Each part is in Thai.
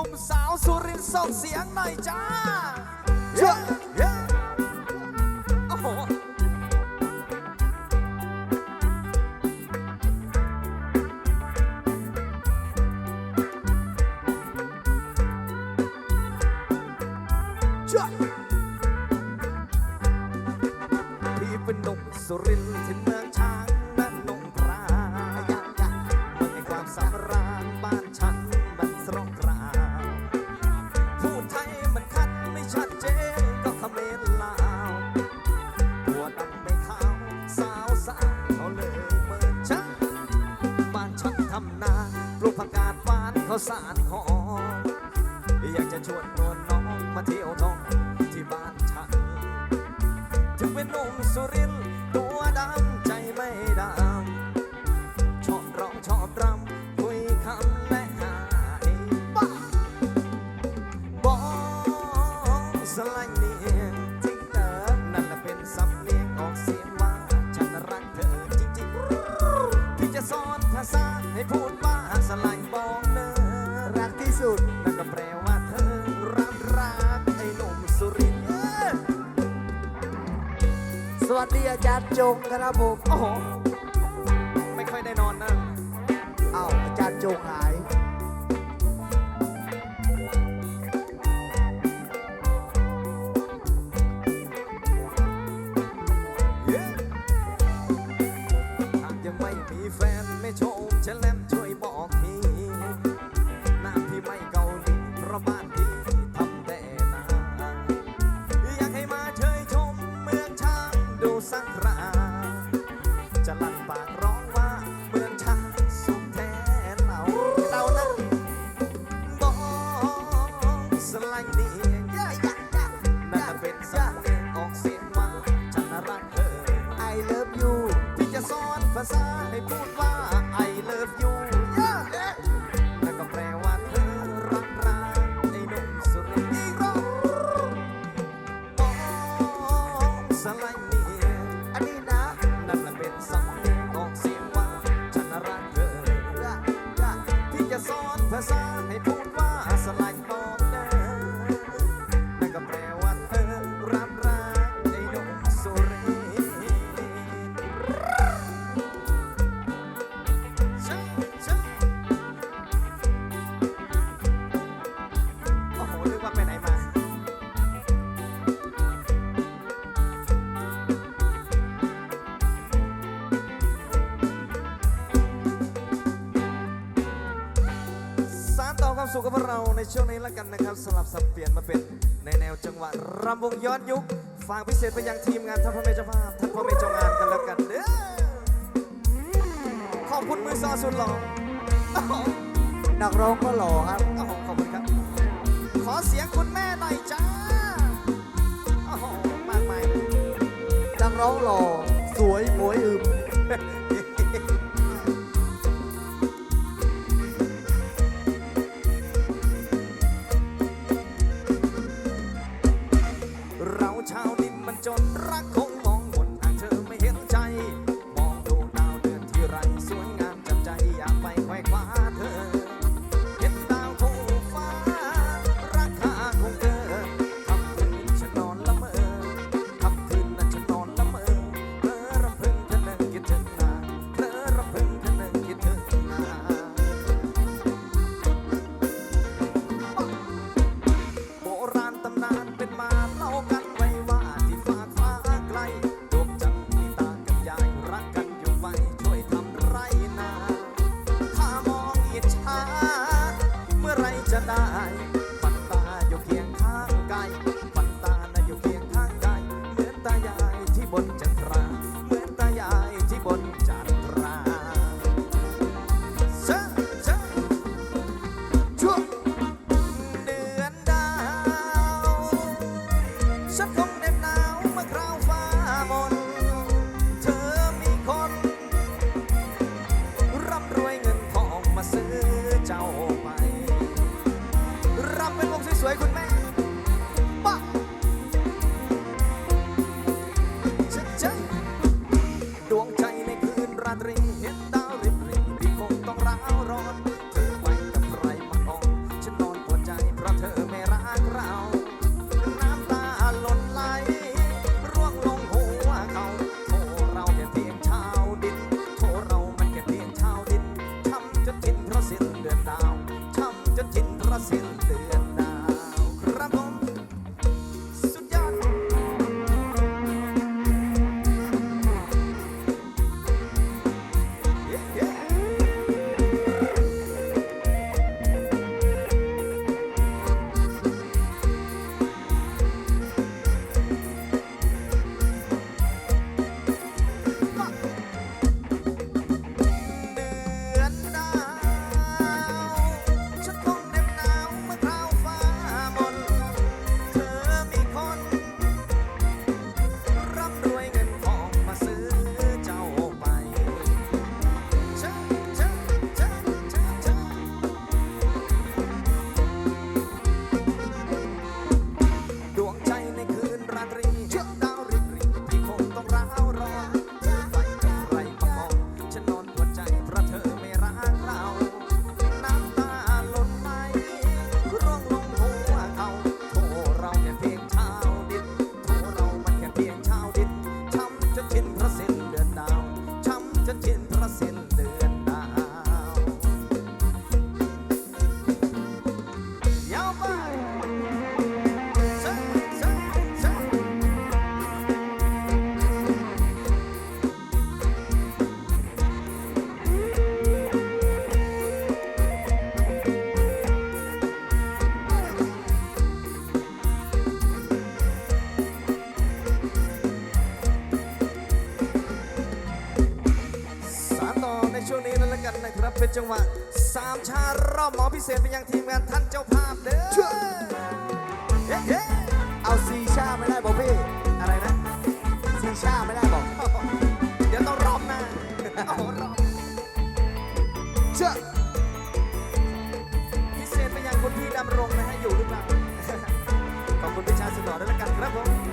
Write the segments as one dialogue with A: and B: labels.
A: นุ่มสาวสุรินทร์ส่งเสียงหน่อยจ้า
B: เย้
A: เย้โอ้โหที่เป็นหนุ่มสุรินทร์ สาร เตี้ยจัดจงครับ
B: ผม
A: โอ้โห さ สุขกับเราในช่วงนี้แล้วกันนะครับ สลับสับเปลี่ยนมาเป็นในแนวจังหวะรำวงย้อนยุคฝากพิเศษไปยังทีมงานท่านพ่อแม่เจ้าภาพท่านพ่อแม่เจ้างานกันแล้วกันเด้อขอบคุณมือซอสุดหล่อ
B: นักร้องก็หล่อครับ
A: ขอบคุณครับ ขอเสียงคุณแม่หน่อยจ้าอ้โมากมาย
B: นักร้องหล่อสวยหมวยอึม
A: bocet ี้แล้วละกันนะครับเป็นจังหวะสามชารอบหมอพิเศษไปยังทีมงานท่านเจ้าภาพเด้อ
B: เฮ้อาซีชาไม่ได้บอกพี่
A: อะไรนะ
B: ซีชาไม่ได้บอก
A: เดี๋ยวต้องรอบหน้ารอบ
B: เชื่อ
A: พิเศษไปยังคนพี่ดำรงนะฮะอยู่หรือเปล่าขอบคุณพี่ชาสุดหล่อแล้วละกันครับผม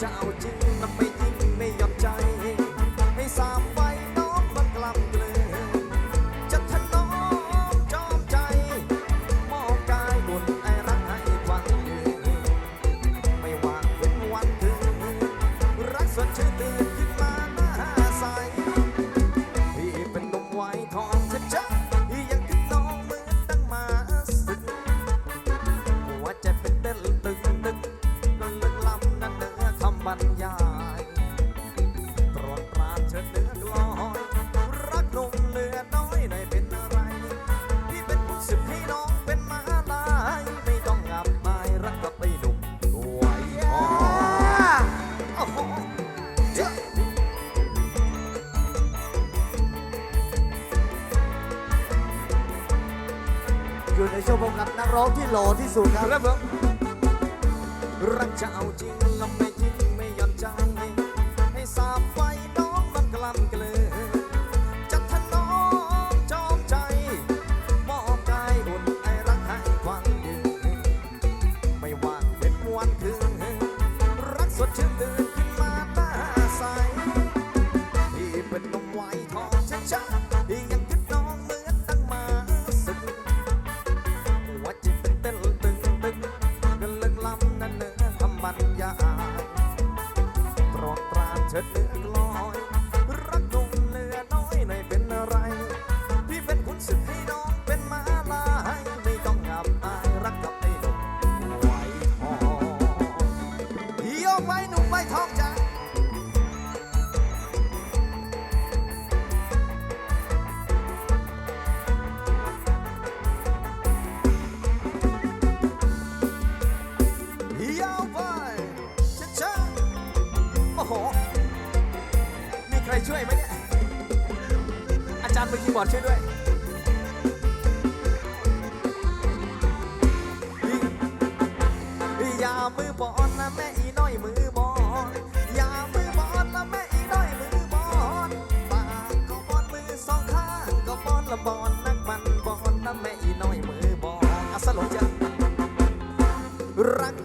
A: time with ร้อง
B: ที่หล่อที่สุดครับ
A: รัผมรักจะเอาจริงลำไม่จริงไม่ยอมจาง ช่วยช่วยไหมเนี่ย อาจารย์เป็นคีย์บอร์ดช่วยด้วยยามือบอลนะแม่อีน้อยมือบอลยามือบอลนะแม่อีน้อยมือบอลปากก็บอลมือสองข้างก็บอลละบอลนักบันบอลนะแม่อีน้อยมือบอลอะสลบจ้ะรัก